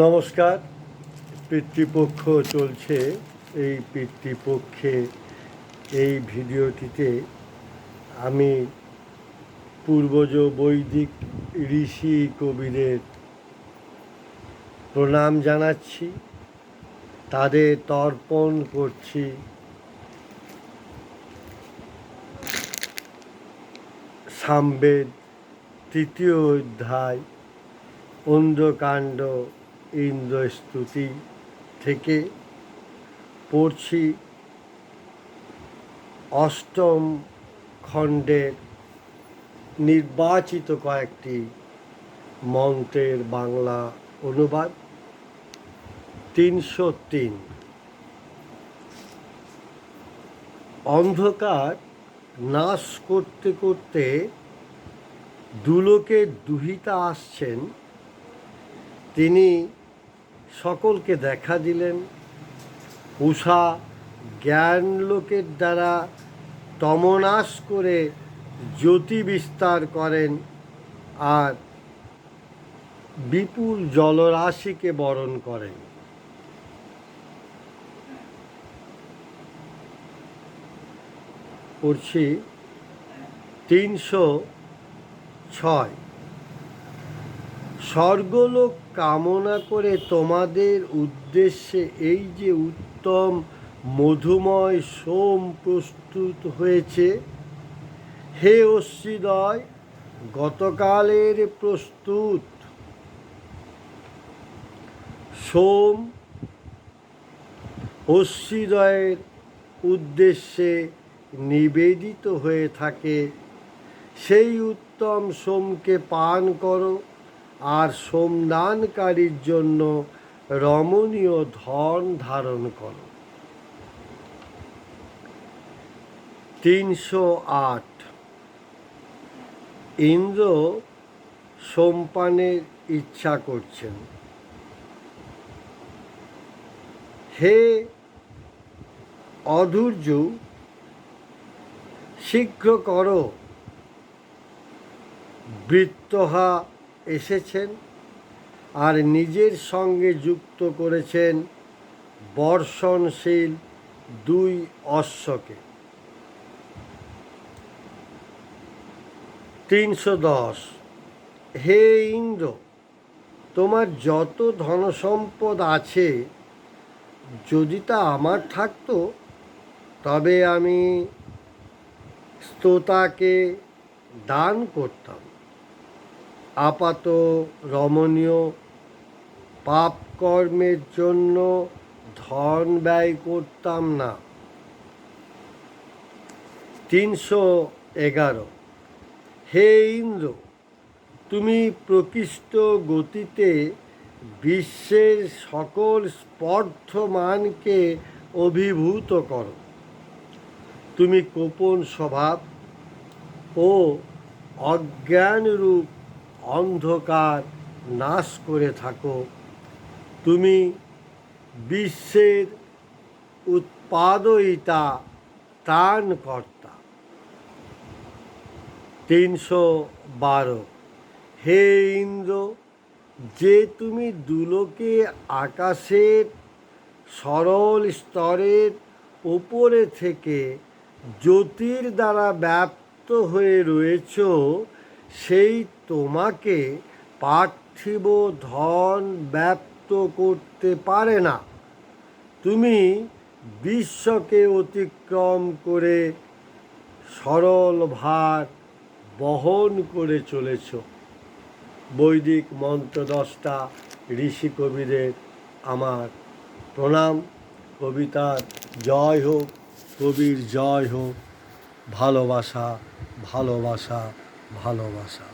নমস্কার। পিতৃপক্ষ চলছে এই পিতৃপক্ষে এই ভিডিওটিতে। আমি পূর্বজ বৈদিক ঋষি কবিদের প্রণাম জানাচ্ছি। তাদের তর্পণ করছি। সামবেদ তৃতীয় অধ্যায় অন্ধ্রকাণ্ড ইন্দ্রস্তুতি থেকে পড়ছি অষ্টম খণ্ডের নির্বাচিত কয়েকটি মন্ত্রের বাংলা অনুবাদ, তিনশো তিন। অন্ধকার নাশ করতে করতে দুলোকে দুহিতা আসছেন। তিনি সকলকে দেখা দিলেন। উষা জ্ঞান লোকের দ্বারা তমনাশ করে জ্যোতি বিস্তার করেন আর বিপুল জলরাশিকে বরণ করেন। পড়ছি তিনশো ছয়। স্বর্গলোক কামনা করে তোমাদের উদ্দেশ্যে এই যে উত্তম, মধুময় সোম প্রস্তুত হয়েছে। হে অশ্বিদয়, গতকালের প্রস্তুত। সোম অশ্বিদয়ের উদ্দেশ্যে নিবেদিত হয়ে থাকে। সেই উত্তম সোমকে পান করো। আর সোমদানকারীর জন্য রমণীয় ধন ধারণ করো। তিনশো আট। ইন্দ্র সোমপানের ইচ্ছা করছেন। হে অধৈর্য, শীঘ্র করো। বৃত্তহা এসেছেন আর নিজের সঙ্গে যুক্ত করেছেন বর্ষণশীল দুই অশ্বকে। তিনশো দশ। হে ইন্দ্র, তোমার যত ধনসম্পদ আছে, যদি তা আমার থাকতো, তবে আমি স্তোতাকে দান করতাম। আপাত রমণীয় পাপ কর্মের জন্য ধন ব্যয় করতাম না। তিনশো এগারো। হে ইন্দ্র, তুমি প্রকৃষ্ট গতিতে বিশ্বের সকল স্পর্ধমানকে অভিভূত করো। তুমি গোপন স্বভাব ও অজ্ঞানরূপ অন্ধকার নাশ করে থাকো। তুমি বিশ্বের উৎপাদয়িতা, ত্রাণকর্তা। তিনশো বারো। হে ইন্দ্র, যে তুমি দুলোকে আকাশের সরল স্তরের ওপরে থেকে জ্যোতির দ্বারা ব্যাপ্ত হয়ে রয়েছ, সেই তোমাকে পার্থিব ধন ব্যপ্ত করতে পারে না। তুমি বিশ্বকে অতিক্রম করে সরল ভার বহন করে চলেছ। বৈদিক মন্ত্র দশটা ঋষি কবিদের আমার প্রণাম। কবিতার জয় হোক, কবির জয় হোক। ভালোবাসা ভালোবাসা ভালোবাসা।